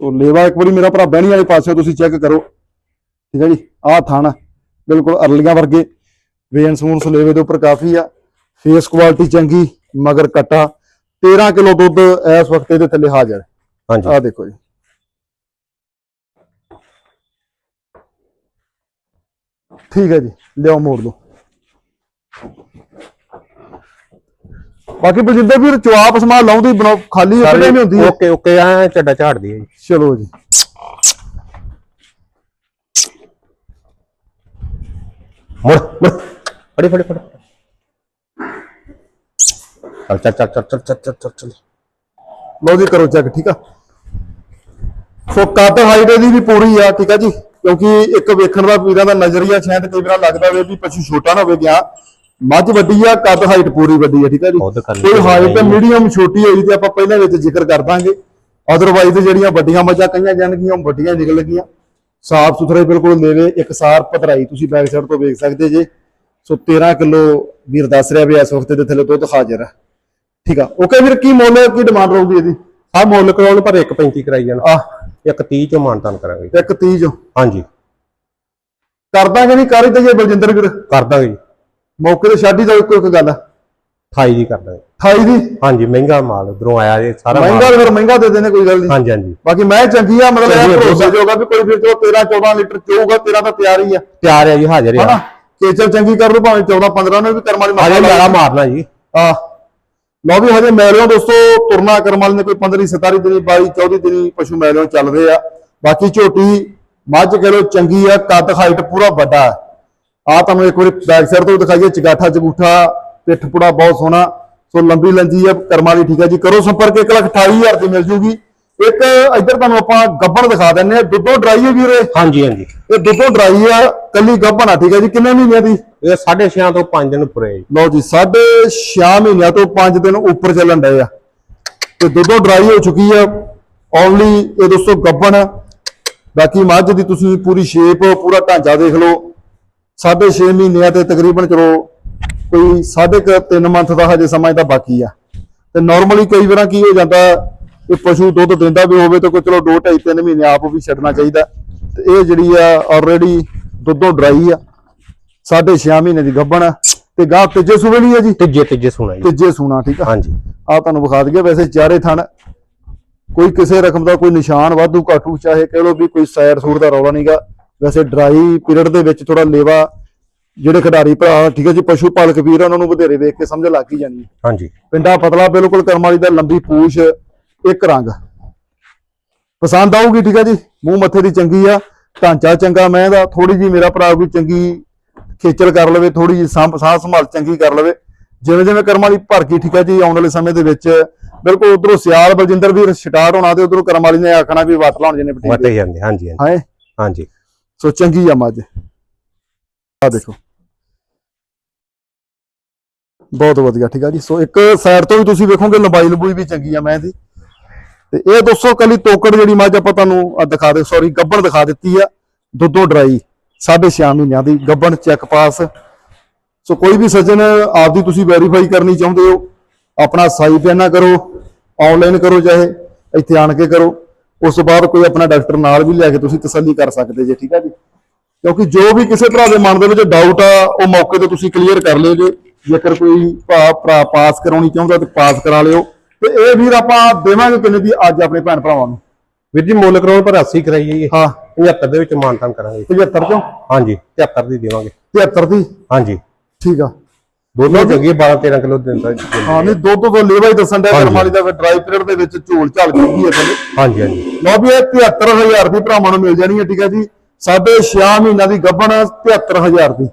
ਸੋ ਲੇਵਾ ਇੱਕ ਵਾਰੀ ਮੇਰਾ ਭਰਾ ਬਹਿਣੀ ਵਾਲੇ ਪਾਸੇ ਤੁਸੀਂ ਚੈੱਕ ਕਰੋ। ਠੀਕ ਹੈ ਜੀ? ਆਹ ਥਣ ਬਿਲਕੁਲ ਅਰਲੀਆਂ ਵਰਗੇ। ਵੇਨ ਸੂਨ ਸਲੇਵੇ ਦੇ ਉੱਪਰ ਕਾਫੀ ਆ। ਫੇਸ ਕੁਆਲਿਟੀ ਚੰਗੀ, ਮਗਰ ਕਟਾ। 13 ਕਿਲੋ ਦੁੱਧ ਇਸ ਵਕਤ ਇਹਦੇ ਥੱਲੇ ਹਾਜ਼ਰ ਹਾਂਜੀ। ਆਹ ਦੇਖੋ ਜੀ। ਠੀਕ ਹੈ ਜੀ ਲਿਆਓ ਮੋੜ ਦੋ ਬਾਕੀ ਬਜਿੰਦਰ ਵੀਰ ਚੁਆਪ ਸਮਾਨ ਲਾਉਂਦੀ ਖਾਲੀ ਉੱਤੇ ਨਹੀਂ ਹੁੰਦੀ। ਹੈ। ਓਕੇ ਓਕੇ ਆ ਚੱਡਾ ਝਾੜਦੀ ਹੈ ਜੀ। ਚਲੋ ਜੀ। ਮੁੜ ਮੁੜ। ਫੜੀ ਫੜੀ ਫੜੀ। ਚੱਲ ਚੱਲ ਚੱਲ ਚੱਲ ਚੱਲ ਚੱਲ ਚੱਲ ਚੱਲ ਲਓ ਜੀ ਕਰੋ ਚੈੱਕ ਠੀਕ ਆ? ਸੋ ਕੱਦ ਹਾਈਟ ਇਹਦੀ ਵੀ ਪੂਰੀ ਆ ਠੀਕ ਆ ਜੀ? ਕਿਉਂਕਿ ਇੱਕ ਵੇਖਣ ਦਾ ਵੀਰਾਂ ਦਾ ਨਜ਼ਰੀਆ ਸ਼ਾਇਦ ਕਈ ਵਾਰ ਲੱਗਦਾ ਵੇ ਵੀ ਪਸ਼ੂ ਛੋਟਾ ਨਾ ਹੋਵੇ ਗਿਆ। ਮੱਝ ਵੱਡੀ ਆ ਕੱਦ ਹਾਈਟ ਪੂਰੀ ਵੱਡੀ ਆ ਠੀਕ ਆ ਜੀ? ਕੋਈ ਹਾਈਟ। ਮੀਡੀਅਮ ਛੋਟੀ ਹੋਈ ਤੇ ਆਪਾਂ ਪਹਿਲਾਂ ਵਿੱਚ ਜ਼ਿਕਰ ਕਰ ਦਾਂਗੇ। ਅਦਰਵਾਈਜ਼ ਜਿਹੜੀਆਂ ਵੱਡੀਆਂ ਮੱਝਾਂ ਕਈਆਂ ਜਾਣਗੀਆਂ ਉਹ ਵੱਡੀਆਂ ਨਿਕਲ ਗਈਆਂ। ਸਾਫ਼ ਸੁਥਰੇ ਬਿਲਕੁਲ ਲੈਵੇ ਇੱਕ ਸਾਰ ਪਤਰਾਈ ਤੁਸੀਂ ਬੈਕ ਸਾਈਡ ਤੋਂ ਵੇਖ ਸਕਦੇ ਜੇ। ਸੋ 13 ਕਿਲੋ ਵੀਰ ਦੱਸ ਰਿਹਾ ਵੀ ਇਸ ਵਕਤ ਦੇ ਥੱਲੇ ਦੁੱਧ ਹਾਜ਼ਰ ਆ। ਠੀਕ ਆ। ਓਕੇ ਵੀਰ ਕੀ ਮੁੱਲ ਕੀ ਡਿਮਾਂਡ ਰਹੂਗੀ ਇਹਦੀ? ਆ ਮੁੱਲ ਕਰਾਉਣ ਪਰ 1.35 ਕਰਾਈ ਜਾਣ। ਆ ਇੱਕ 30 ਚੋਂ ਮਾਨਤਾਨ ਕਰਾਂਗੇ। ਇੱਕ 30 ਜੋ ਹਾਂਜੀ। ਕਰ ਦਾਂਗੇ ਨਹੀਂ? ਕਰ ਹੀ ਦਈਏ ਬਲਜਿੰਦਰ ਵੀਰ। ਕਰ ਦਾਂਗੇ ਜੀ। ਮੌਕੇ ਤੇ ਛੱਡ ਹੀ ਦੋ ਇੱਕੋ ਇੱਕ ਗੱਲ ਆ। 28 ਦੀ ਕਰ ਦਾਂਗੇ 28 ਦੀ? ਹਾਂਜੀ ਮਹਿੰਗਾ ਮਾਲ ਉਧਰੋਂ ਆਇਆ ਜੇ ਸਾਰਾ ਮਹਿੰਗਾ ਫਿਰ ਮਹਿੰਗਾ ਦੇ ਦੇਣੇ ਕੋਈ ਗੱਲ ਨਹੀਂ। ਹਾਂਜੀ ਹਾਂਜੀ। ਬਾਕੀ ਮੈਂ ਚੰਗੀ ਆ ਮਤਲਬ ਚੰਗੀ ਇਹ ਆ, ਭਰੋਸੇ ਜੋਗਾ ਵੀ ਕੋਈ ਫਿਰ ਜੋ 13 14 ਲੀਟਰ ਚੋਊਗਾ ਤੇਰਾ ਤਾਂ ਤਿਆਰ ਹੀ ਆ। ਤਿਆਰ ਹੈ ਜੀ ਹਾਜ਼ਰ ਹਨਾ? ਹੈ ਕੇਚਲ ਚੰਗੀ ਕਰ ਲੂ ਭਾਵੇਂ 14 15 ਨੇ ਵੀ ਕਰਮ ਵਾਲੀ ਮਾਰ ਮੇਰਾ ਮਾਰਨਾ ਜੀ। ਆ। ਲਓ ਵੀ ਹਜੇ ਮੈਲਿਓ ਦੋਸਤੋ, ਤੁਰਨਾ ਕਰਮ ਵਾਲੇ ਨੇ ਕੋਈ 15 17 ਦਿਨੀ 22 24 ਦਿਨੀ ਪਸ਼ੂ ਮੈਲਿਓ ਚੱਲ ਰਹੇ ਆ। ਬਾਕੀ ਝੋਟੀ, ਮੱਝ ਕਹ ਲੋ ਚੰਗੀ ਆ, ਕੱਦ ਹਾਈਟ ਪੂਰਾ ਵੱਡਾ ਆ। ਤੁਹਾਨੂੰ ਇੱਕ ਵਾਰੀ ਬੈਕ ਸਾਈਡ ਤੋਂ ਦਿਖਾਈਏ, ਚਗਾਠਾ ਚਗੂਠਾ ਪਿੱਠ ਪੁੜਾ ਬਹੁਤ ਸੋਹਣਾ। ਸੋ ਲੰਬੀ ਲੰਜੀ ਆ, ਕਰਮ ਵਾਲੀ ਠੀਕ ਆ ਜੀ। ਕਰੋ ਸੰਪਰਕ 128000 ਦੀ ਮਿਲ ਜੂਗੀ। ਇੱਕ ਇੱਧਰ ਤੁਹਾਨੂੰ ਆਪਾਂ ਗੱਬਣ ਦਿਖਾ ਦਿੰਨੇ ਆ ਦੁੱਧੋਂ ਡਰਾਈ ਹੈ ਵੀਰੇ? ਹਾਂਜੀ ਹਾਂਜੀ। ਇਹ ਦੁੱਧੋਂ ਡਰਾਈ ਆ ਕੱਲੀ ਗੱਬਣ ਆ ਠੀਕ ਆ ਜੀ। ਕਿੰਨੇ ਮਹੀਨਿਆਂ ਦੀ? ਇਹ 6.5 ਤੋਂ 5 ਦਿਨ ਪੁਰੇ ਜੀ। ਲਓ ਜੀ ਸਾਢੇ 6 ਮਹੀਨਿਆਂ ਤੋਂ 5 ਦਿਨ ਉੱਪਰ ਚੱਲਣ ਡਏ ਆ। ਤੇ ਦੁੱਧੋਂ ਡਰਾਈ ਹੋ ਚੁੱਕੀ ਆ। ਓਨਲੀ ਇਹ ਦੋਸਤੋ ਗੱਬਣ ਬਾਕੀ ਮੱਝ ਦੀ ਤੁਸੀਂ ਪੂਰੀ ਸ਼ੇਪ ਪੂਰਾ ਢਾਂਚਾ ਦੇਖ ਲਓ। ਸਾਢੇ 6 ਮਹੀਨਿਆਂ ਤੇ ਤਕਰੀਬਨ ਚਲੋ ਕੋਈ ਸਾਢੇ ਕੁ 3 ਮੰਥ ਦਾ ਹਜੇ ਸਮਾਂ ਇਹਦਾ ਬਾਕੀ ਆ। ਤੇ ਨਾਰਮਲੀ ਕਈ ਵਾਰਾਂ ਕੀ ਹੋ ਜਾਂਦਾ ਇਹ ਪਸ਼ੂ ਦੁੱਧ ਦਿੰਦਾ ਵੀ ਹੋਵੇ ਤਾਂ ਕੋਈ ਚਲੋ 2 2.5 3 ਮਹੀਨੇ ਆਪ ਵੀ ਛੱਡਣਾ ਚਾਹੀਦਾ। ਤੇ ਇਹ ਜਿਹੜੀ ਆ ਆਲਰੇਡੀ ਦੁੱਧੋਂ ਡਰਾਈ ਆ। ਸਾਢੇ 6 ਮਹੀਨੇ ਦੀ ਗੱਭਣ ਆ। ਤੇ ਗਾਹ ਤੀਜੇ ਸੂਬੇ ਲਈ ਆ ਜੀ? ਤੀਜੇ ਤੀਜੇ ਸੁਣਾ ਜੀ। ਤੀਜੇ ਸੂਣਾ ਠੀਕ ਆ? ਹਾਂਜੀ। ਆ ਤੁਹਾਨੂੰ ਵਿਖਾ ਦਈਏ ਵੈਸੇ ਚਾਰੇ ਥਣ। ਕੋਈ ਕਿਸੇ ਰਕਮ ਦਾ ਕੋਈ ਨਿਸ਼ਾਨ ਵਾਧੂ ਘਾਟੂ ਚਾਹੇ ਕਹਿ ਲਓ ਵੀ ਕੋਈ ਸੈਰ ਸੂਰ ਦਾ ਰੌਲਾ ਨਹੀਂਗਾ। ਵੈਸੇ ਡਰਾਈ ਪੀਰੀਅਡ ਦੇ ਵਿੱਚ ਥੋੜਾ ਲੇਵਾ ਜਿਹੜੇ ਖਿਡਾਰੀ ਭਰਾ ਠੀਕ ਹੈ ਜੀ ਪਸ਼ੂ ਪਾਲਕ ਵੀਰ ਉਹਨਾਂ ਨੂੰ ਵਧੇਰੇ ਵੇਖ ਕੇ ਸਮਝ ਲੱਗ ਹੀ ਜਾਣੀ। ਹਾਂਜੀ। ਪਿੰਡਾ ਪਤਲਾ ਬਿਲਕੁਲ ਕਰਮ ਵਾਲੀ ਦਾ ਲੰਬੀ ਪੂਛ ਇੱਕ ਰੰਗ। ਪਸੰਦ ਆਊਗੀ ਠੀਕ ਹੈ ਜੀ? ਮੂੰਹ ਮੱਥੇ ਦੀ ਚੰਗੀ ਆ ਢਾਂਚਾ ਚੰਗਾ ਮੈਂ ਦਾ ਥੋੜੀ ਜੀ ਮੇਰਾ ਭਰਾ ਕੋਈ ਚੰਗੀ ਖੇਚਲ ਕਰ ਲਵੇ ਥੋੜੀ ਜੀ ਸਾਂਭ ਸਾਂਭ ਸੰਭਾਲ ਚੰਗੀ ਕਰ ਲਵੇ। ਜਿਵੇਂ ਜਿਵੇਂ ਕਰਮ ਭਰ ਗਈ ਠੀਕ ਹੈ ਜੀ ਆਉਣ ਵਾਲੇ ਸਮੇਂ ਦੇ ਵਿੱਚ ਬਿਲਕੁਲ ਉਧਰੋਂ ਸਿਆਲ ਬਲਜਿੰਦਰ ਵੀਰ ਸਟਾਰਟ ਹੋਣਾ ਤੇ ਉਧਰੋਂ ਕਰਮ ਵਾਲੀ ਨੇ ਆਖਣਾ ਵੀ ਵੱਟ ਲਾਉਣ ਜਿਹਨੇ ਪਟੀ ਵਤੇ ਜਾਂਦੇ ਹਾਂਜੀ ਹਾਂਜੀ। ਹਾਂਜੀ। ਸੋ ਚੰਗੀ ਆ ਮੱਝ। ਆ ਦੇਖੋ। ਬਹੁਤ ਵਧੀਆ ਠੀਕ ਆ ਜੀ। ਸੋ ਇੱਕ ਸਾਈਡ ਤੋਂ ਵੀ ਤੁਸੀਂ ਵੇਖੋਗੇ ਲੰਬਾਈ ਲੰਬੂਈ ਵੀ ਚੰਗੀ ਆ ਮੈਂ ਦੀ ਤੇ ਇਹ ਦੋਸਤੋ ਕੱਲੀ ਤੋਕੜ ਜਿਹੜੀ ਮੱਝ ਆਪਾਂ ਤੁਹਾਨੂੰ ਦਿਖਾ ਦੇ ਸੌਰੀ ਗੱਬਣ ਦਿਖਾ ਦਿੱਤੀ ਆ, ਦੁੱਧੋ ਡਰਾਈ 6.5 ਮਹੀਨਿਆਂ ਦੀ ਗੱਬਣ ਚੈੱਕ ਪਾਸ। ਸੋ ਕੋਈ ਵੀ ਸੱਜਣ, ਆਪਦੀ ਤੁਸੀਂ ਵੈਰੀਫਾਈ ਕਰਨੀ ਚਾਹੁੰਦੇ ਹੋ, ਆਪਣਾ ਸਾਈ ਪੈਨਾ ਕਰੋ ਆਨਲਾਈਨ ਕਰੋ ਚਾਹੇ, ਇੱਥੇ ਆਣ ਕੇ ਕਰੋ, ਉਸ ਤੋਂ ਬਾਅਦ ਕੋਈ ਆਪਣਾ ਡਾਕਟਰ ਨਾਲ ਵੀ ਲੈ ਕੇ ਤੁਸੀਂ ਤਸੱਲੀ ਕਰ ਸਕਦੇ ਜੇ, ਠੀਕ ਆ ਜੀ? ਕਿਉਂਕਿ ਜੋ ਵੀ ਕਿਸੇ ਭਰਾ ਦੇ ਮਨ ਦੇ ਵਿੱਚ ਡਾਊਟ ਆ, ਉਹ ਮੌਕੇ ਤੇ ਤੁਸੀਂ ਕਲੀਅਰ ਕਰ ਲਿਓ ਜੇ ਜੇਕਰ ਕੋਈ ਭਾ, ਭਰਾ ਪਾਸ ਕਰਾਉਣੀ ਚਾਹੁੰਦਾ ਤੇ ਪਾਸ ਕਰਾ ਲਿਓ। ਤੇ ਇਹ ਵੀਰ ਆਪਾਂ ਦੇਵਾਂਗੇ ਕਿੰਨੇ ਦੀ ਅੱਜ ਆਪਣੇ ਭੈਣ ਭਰਾਵਾਂ ਨੂੰ? ਵੀਰ ਜੀ ਮੁੱਲ ਕਰਾਉਣ ਪਰ 80 ਕਰਾਈਏ ਜੀ। ਹਾਂ। 75 ਦੇ ਵਿੱਚ ਮਾਨਤਾਨ ਕਰਾਂਗੇ। 75 ਚੋਂ? 'ਹਾਂਜੀ 73 ਦੀ ਦੇਵਾਂਗੇ। 73 ਦੀ? ਹਾਂਜੀ। ਠੀਕ ਆ। ਦੋਨੋਂ ਚੰਗੀ 12 13 ਕਿਲੋ ਦਿੰਦਾ। ਹਾਂ ਨਹੀਂ ਦੁੱਧ ਤੋਂ ਲੇਵਾ ਹੀ ਦੱਸਣ ਦਾ ਕਰਮਾਲੀ ਦਾ ਡਰਾਈ ਪੀਰੀਅਡ ਦੇ ਵਿੱਚ ਝੋਲ ਝਾਲ ਚੁੱਕੀ ਹੈ ਥੱਲੇ ਹਾਂਜੀ ਹਾਂਜੀ। ਲਓ ਵੀ ਇਹ 73000 ਦੀ ਭਰਾਵਾਂ ਨੂੰ ਮਿਲ ਜਾਣੀ ਹੈ ਠੀਕ ਹੈ ਜੀ। ਸਾਢੇ 6 ਮਹੀਨਾ ਦੀ ਗੱਭਣ 73000 ਦੀ।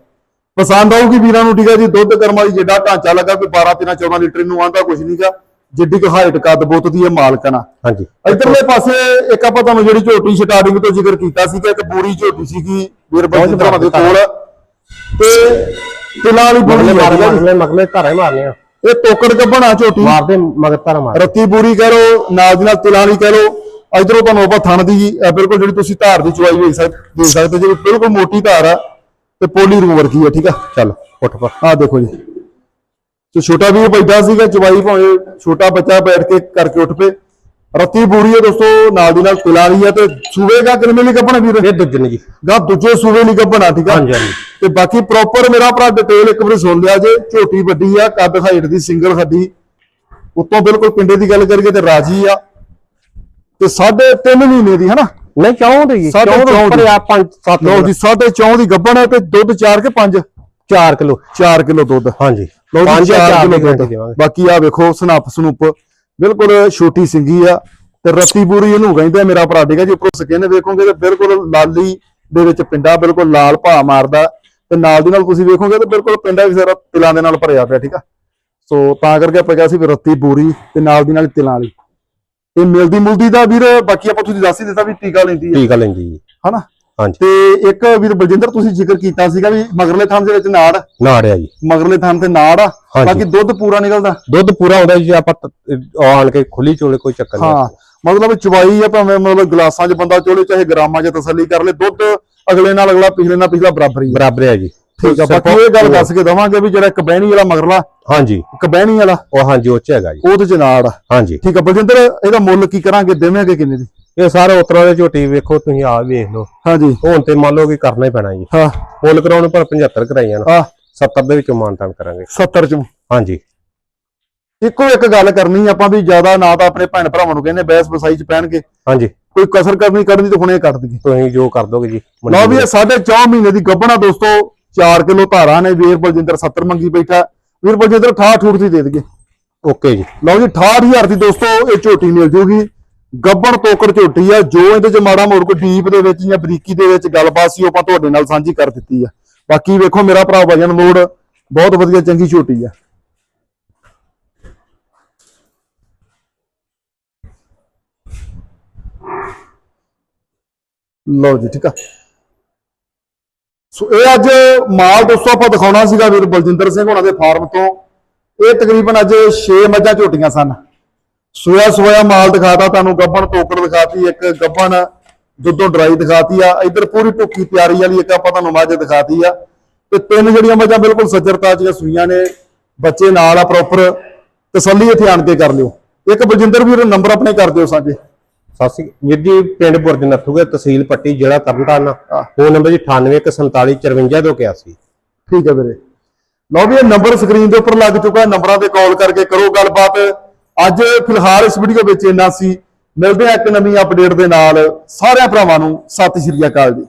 ਪਸੰਦ ਆਊਗੀ ਵੀਰਾਂ ਨੂੰ ਠੀਕ ਹੈ ਜੀ। ਦੁੱਧ ਕਰਮ ਵਾਲੀ ਜਿੱਡਾ ਢਾਂਚਾ ਲੱਗਾ ਕੋਈ 12 13 14 ਲੀਟਰ ਨੂੰ ਆਂਦਾ ਕੁਝ ਨਹੀਂਗਾ ਜਿੱਡੀ ਕੁ ਹਾਈਟ ਕੱਦ ਬੁੱਤ ਦੀ ਇਹ ਮਾਲਕਣਾ ਹਾਂਜੀ। ਇਧਰਲੇ ਪਾਸੇ ਇੱਕ ਆਪਾਂ ਤੁਹਾਨੂੰ ਜਿਹੜੀ ਝੋਟੀ ਸਟਾਰਟਿੰਗ ਤੋਂ ਜ਼ਿਕਰ ਕੀਤਾ ਸੀ ਕਿ ਇੱਕ ਬੂਰੀ ਝੋਟੀ ਸੀਗੀ ਵੀਰ ਬੰਦ ਭਰਾਵਾਂ ਦੇ ਕੋਲ। ਤੇ ਤਿਲਾਂ ਵਾਲੀ ਆ, ਜੀ। ਮਾਰਨੇ ਮਗਲੇ ਧਾਰੇ ਮਾਰਨੇ ਆ। ਇਹ ਟੋਕੜ ਗੱਭਣਾ ਝੋਟੀ। ਮਾਰਦੇ ਮਗਰ ਧਾਰਾ ਮਾਰ ਰੱਤੀ ਬੂਰੀ ਕਹਿ ਲੋ ਨਾਲ ਦੀ ਨਾਲ ਤਿਲਾਂ ਵਾਲੀ ਕਹਿ ਲੋ ਇਧਰੋਂ ਤੁਹਾਨੂੰ ਆਪਾਂ ਥਣ ਦੀ ਬਿਲਕੁਲ ਜਿਹੜੀ ਤੁਸੀਂ ਧਾਰ ਦੀ ਚੁਆਈ ਵੇਖ ਸਕਦੇ ਦੇਖ ਸਕਦੇ ਜੇ ਬਿਲਕੁਲ ਮੋਟੀ ਧਾਰ ਆ ਤੇ ਪੋਲੀ ਰੂਮ ਵਰਗੀ ਆ ਠੀਕ ਆ? ਚੱਲ ਉੱਠ ਪਰ ਆਹ ਦੇਖੋ ਜੀ। ਤੇ ਛੋਟਾ ਵੀ ਬੈਠਾ ਸੀਗਾ ਚੁਆਈ ਭਾਵੇਂ ਛੋਟਾ ਬੱਚਾ ਬੈਠ ਕੇ ਕਰਕੇ ਉੱਠ ਪਏ। ਰੱਤੀ ਬੂਰੀ ਹੈ ਦੋਸਤੋ ਨਾਲ ਦੀ ਨਾਲ ਤਿਲਾਂ ਵਾਲੀ ਆ ਤੇ ਸੂਵੇ ਦਾ ਕਿੰਨੇ ਲਈ ਕੱਪਣਾ ਵੀਰ? ਇਹ ਦੂਜੇ ਨੇ ਜੀ ਗਾ ਦੂਜੇ ਸੂਵੇ ਲਈ ਕੱਪਣਾ ਠੀਕ ਆ? ਹਾਂਜੀ ਹਾਂਜੀ। ਤੇ ਬਾਕੀ ਪ੍ਰੋਪਰ ਮੇਰਾ ਭਰਾ ਡਿਟੇਲ ਇੱਕ ਵਾਰੀ ਸੁਣ ਲਿਆ ਜੇ ਝੋਟੀ ਵੱਡੀ ਆ ਕੱਦ ਹਾਈਟ ਦੀ ਸਿੰਗਲ ਹੱਡੀ ਉੱਤੋਂ ਬਿਲਕੁਲ ਪਿੰਡੇ ਦੀ ਗੱਲ ਕਰੀਏ ਤੇ ਰਾਜੀ ਆ। ਤੇ ਸਾਢੇ 3 ਮਹੀਨੇ ਦੀ ਹਨਾ? ਨਹੀਂ ਚਾਹੋਂ ਦੇ ਜੀ। ਸਾਢੇ ਚਾਹੋਂ ਚੌਂ ਉੱਪਰ ਦੀ। ਆ 5 7 ਲਓ ਜੀ ਸਾਢੇ 4 ਦੀ ਗੱਬਣ ਹੈ ਤੇ ਦੁੱਧ 4 ਕੇ 5 4 ਕਿਲੋ। 4 ਕਿਲੋ ਦੁੱਧ। ਹਾਂਜੀ। ਲਓ ਜੀ ਪੰਜ ਜਾਂ 4 ਚਾਰ ਕਿਲੋ ਦੁੱਧ। ਬਾਕੀ ਆ ਵੇਖੋ ਸਨੱਪ ਸਨੂਪ। ਬਿਲਕੁਲ ਛੋਟੀ ਸਿੰਗੀ ਆ ਤੇ ਰੱਤੀ ਬੂਰੀ ਇਹਨੂੰ ਕਹਿੰਦੇ ਆ ਮੇਰਾ ਭਰਾ। ਠੀਕ ਹੈ ਜੀ ਉੱਪਰੋਂ ਸਕਿਨ ਵੇਖੋਗੇ ਤੇ ਬਿਲਕੁਲ ਲਾਲੀ ਦੇ ਵਿੱਚ ਪਿੰਡਾ ਬਿਲਕੁਲ ਲਾਲ ਭਾ ਮਾਰਦਾ। ਤੇ ਨਾਲ ਦੀ ਨਾਲ ਤੁਸੀਂ ਵੇਖੋਗੇ ਤੇ ਬਿਲਕੁਲ ਪਿੰਡਾ ਵੀ ਸਾਰਾ ਤਿਲਾਂ ਦੇ ਨਾਲ ਭਰਿਆ ਪਿਆ ਠੀਕ ਆ? ਸੋ ਤਾਂ ਕਰਕੇ ਆਪਾਂ ਕਿਹਾ ਸੀ ਵੀ ਰੱਤੀ ਬੂਰੀ ਤੇ ਨਾਲ ਦੀ ਨਾਲ ਤਿਲਾਂ ਵਾਲੀ। ਤੇ ਮਿਲਦੀ ਮੁਲਦੀ ਦਾ ਵੀਰ ਬਾਕੀ ਆਪਾਂ ਤੁਸੀਂ ਦੱਸ ਹੀ ਦਿੱਤਾ ਵੀ ਟੀਕਾ ਲੈਂਦੀ ਹੈ ਟੀਕਾ ਲੈਂਦੀ ਜੀ। ਹਨਾ? ਹਾਂਜੀ। ਤੇ ਇੱਕ ਵੀਰ ਬਲਜਿੰਦਰ ਤੁਸੀਂ ਜ਼ਿਕਰ ਕੀਤਾ ਸੀਗਾ ਵੀ ਮਗਰਲੇ ਥਾਂ ਦੇ ਵਿੱਚ ਨਾੜ ਨਾੜਿਆ ਜੀ। ਮਗਰਲੇ ਥਾਂ ਤੇ ਨਾੜ ਆ। ਬਾਕੀ ਦੁੱਧ ਪੂਰਾ ਨਿਕਲਦਾ? ਦੁੱਧ ਪੂਰਾ ਆਉਂਦਾ ਜੀ ਆਪਾਂ ਆਣ ਕੇ ਖੁੱਲੀ ਚੋਲੇ ਕੋਈ ਚੱਕਰ ਨਹੀਂ। ਹਾਂ ਮਤਲਬ ਚਵਾਈ ਆ ਭਾਵੇਂ ਮਤਲਬ ਗਲਾਸਾਂ 'ਚ ਬੰਦਾ ਚੋਲੇ ਚਾਹੇ ਗ੍ਰਾਮਾਂ 'ਚ ਤਸੱਲੀ ਕਰ ਲੇ ਦੁੱਧ ਅਗਲੇ ਨਾਲ ਅਗਲਾ ਪਿਛਲੇ ਨਾਲ ਪਿਛਲਾ ਬਰਾਬਰ ਹੀ ਆ। ਬਰਾਬਰ ਹੈ ਜੀ। ਠੀਕ ਆ ਬਾਕੀ ਇਹ ਗੱਲ ਦੱਸ ਕੇ ਦਵਾਂਗੇ ਵੀ ਜਿਹੜਾ ਇੱਕ ਬਹਿਣੀ ਵਾਲਾ ਮਗਰਲਾ ਹਾਂਜੀ। ਇੱਕ ਬਹਿਣੀ ਵਾਲਾ ਉਹ ਹਾਂਜੀ ਉਹ ਚ ਹੈਗਾ ਜੀ। ਉਹਦੇ 'ਚ ਨਾੜ ਆ। ਹਾਂਜੀ। ਠੀਕ ਆ ਬਲਜਿੰਦਰ ਇਹਦਾ ਮੁੱਲ ਕੀ ਕਰਾਂਗੇ ਦੇਵਾਂਗੇ ਕਿੰਨੇ ਦੀ? ਇਹ ਸਾਰੇ ਉਤਰਾਂ ਦੇ ਝੋਟੀ ਵੇਖੋ ਤੁਸੀਂ ਆ ਵੇਖ ਲਓ। ਹਾਂਜੀ। ਹੁਣ ਤੇ ਮੰਨ ਲਓ ਕਿ ਕਰਨਾ ਹੀ ਪੈਣਾ ਜੀ। ਹਾਂ। ਮੁੱਲ ਕਰਾਉਣ ਪਰ 75 ਕਰਾਈਆਂ ਨਾ। ਆ 70 ਦੇ ਵਿੱਚੋਂ ਮਾਨਤਾਨ ਕਰਾਂਗੇ। 70 'ਚੋਂ। ਹਾਂਜੀ। ਇੱਕੋ ਇੱਕ ਗੱਲ ਕਰਨੀ ਆਪਾਂ ਵੀ ਜ਼ਿਆਦਾ ਨਾ ਤਾਂ ਆਪਣੇ ਭੈਣ ਭਰਾਵਾਂ ਨੂੰ ਕਹਿੰਦੇ ਬੈਸ ਬਸਾਈ 'ਚ ਪੈਣਗੇ। ਹਾਂਜੀ। ਕੋਈ ਕਸਰ ਕਰਨੀ ਕੱਢਣੀ ਤਾਂ ਹੁਣੇ ਕੱਢ ਦਈਏ। ਤੁਸੀਂ ਜੋ ਕਰ ਦੋਗੇ ਜੀ ਲਓ ਵੀ ਇਹ ਸਾਢੇ 4 ਮਹੀਨੇ ਦੀ ਗੱਭਣਾ ਦੋਸਤੋ 4 ਕਿਲੋ ਧਾਰਾਂ ਨੇ ਵੀਰ ਬਲਜਿੰਦਰ 70 ਮੰਗੀ ਬੈਠਾ। ਵੀਰ ਬਲਜਿੰਦਰ 68 ਠੂਠ ਦੀ ਦੇ ਦਈਏ। ਓਕੇ ਜੀ। ਲਓ ਜੀ 68000 ਦੀ ਦੋਸਤੋ ਇਹ ਝੋਟੀ ਮਿਲ ਜੂਗੀ। ਗੱਬਣ ਤੋਕੜ ਝੋਟੀ ਆ, ਜੋ ਇਹਦੇ ਚ ਮਾੜਾ ਮੋੜ ਕੋਈ ਡੀਪ ਦੇ ਵਿੱਚ ਜਾਂ ਬਰੀਕੀ ਦੇ ਵਿੱਚ ਗੱਲਬਾਤ ਸੀ, ਉਹ ਆਪਾਂ ਤੁਹਾਡੇ ਨਾਲ ਸਾਂਝੀ ਕਰ ਦਿੱਤੀ ਆ। ਬਾਕੀ ਵੇਖੋ ਮੇਰਾ ਭਰਾ ਵਜਨ ਲੋਡ ਬਹੁਤ ਵਧੀਆ ਚੰਗੀ ਝੋਟੀ ਆ। ਲਓ ਜੀ, ਠੀਕ ਆ। ਸੋ ਇਹ ਅੱਜ ਮਾਲ ਦੋਸਤੋ ਆਪਾਂ ਦਿਖਾਉਣਾ ਸੀਗਾ ਵੀਰ ਬਲਜਿੰਦਰ ਸਿੰਘ ਹੋਣਾ ਦੇ ਫਾਰਮ ਤੋਂ। ਇਹ ਤਕਰੀਬਨ ਅੱਜ 6 ਮੱਝਾਂ ਝੋਟੀਆਂ ਸਨ। ਸੋਇਆ ਸੋਇਆ ਮਾਲ ਦਿਖਾਤਾ ਤੁਹਾਨੂੰ ਗੱਬਣ ਟੋਕਰ ਦਿਖਾਤੀ ਇੱਕ ਗੱਬਣ ਦੁੱਧੋਂ ਡਰਾਈ ਦਿਖਾਤੀ ਆ। ਇਧਰ ਪੂਰੀ ਟੁੱਕੀ ਤਿਆਰੀ ਵਾਲੀ ਇੱਕ ਆਪਾਂ ਤੁਹਾਨੂੰ ਮੱਝ ਦਿਖਾਤੀ ਆ। ਤੇ ਤਿੰਨ ਜਿਹੜੀਆਂ ਮੱਝਾਂ ਬਿਲਕੁਲ ਸੱਜਰਤਾ ਚ ਸੂਈਆਂ ਨੇ ਬੱਚੇ ਨਾਲ ਆ ਪ੍ਰੋਪਰ ਤਸੱਲੀ ਇੱਥੇ ਆਣ ਕੇ ਕਰ ਲਿਓ। ਇੱਕ ਬਲਜਿੰਦਰ ਵੀਰ ਨੰਬਰ ਆਪਣੇ ਕਰ ਦਿਓ ਸਾਂਝੇ। ਸਤਿ ਸ਼੍ਰੀ ਵੀਰ ਜੀ ਪਿੰਡ ਬੁਰਜ ਨੱਥੂਗੇ ਤਹਿਸੀਲ ਪੱਟੀ ਜ਼ਿਲ੍ਹਾ ਤਰਨਤਾਰਨ। ਫੋਨ ਨੰਬਰ ਜੀ 9847454281 ਠੀਕ ਹੈ ਵੀਰੇ। ਲਓ ਵੀ ਇਹ ਨੰਬਰ ਸਕਰੀਨ ਦੇ ਉੱਪਰ ਲੱਗ ਚੁੱਕਾ ਨੰਬਰਾਂ ਤੇ ਕਾਲ ਕਰਕੇ ਕਰੋ ਗੱਲਬਾਤ। ਅੱਜ ਫਿਲਹਾਲ ਇਸ ਵੀਡੀਓ ਵਿੱਚ ਇੰਨਾ ਸੀ। ਮਿਲਦੇ ਹਾਂ ਇੱਕ ਨਵੀਂ ਅਪਡੇਟ ਦੇ ਨਾਲ। ਸਾਰਿਆਂ ਭਰਾਵਾਂ ਨੂੰ ਸਤਿ ਸ਼੍ਰੀ ਅਕਾਲ ਜੀ।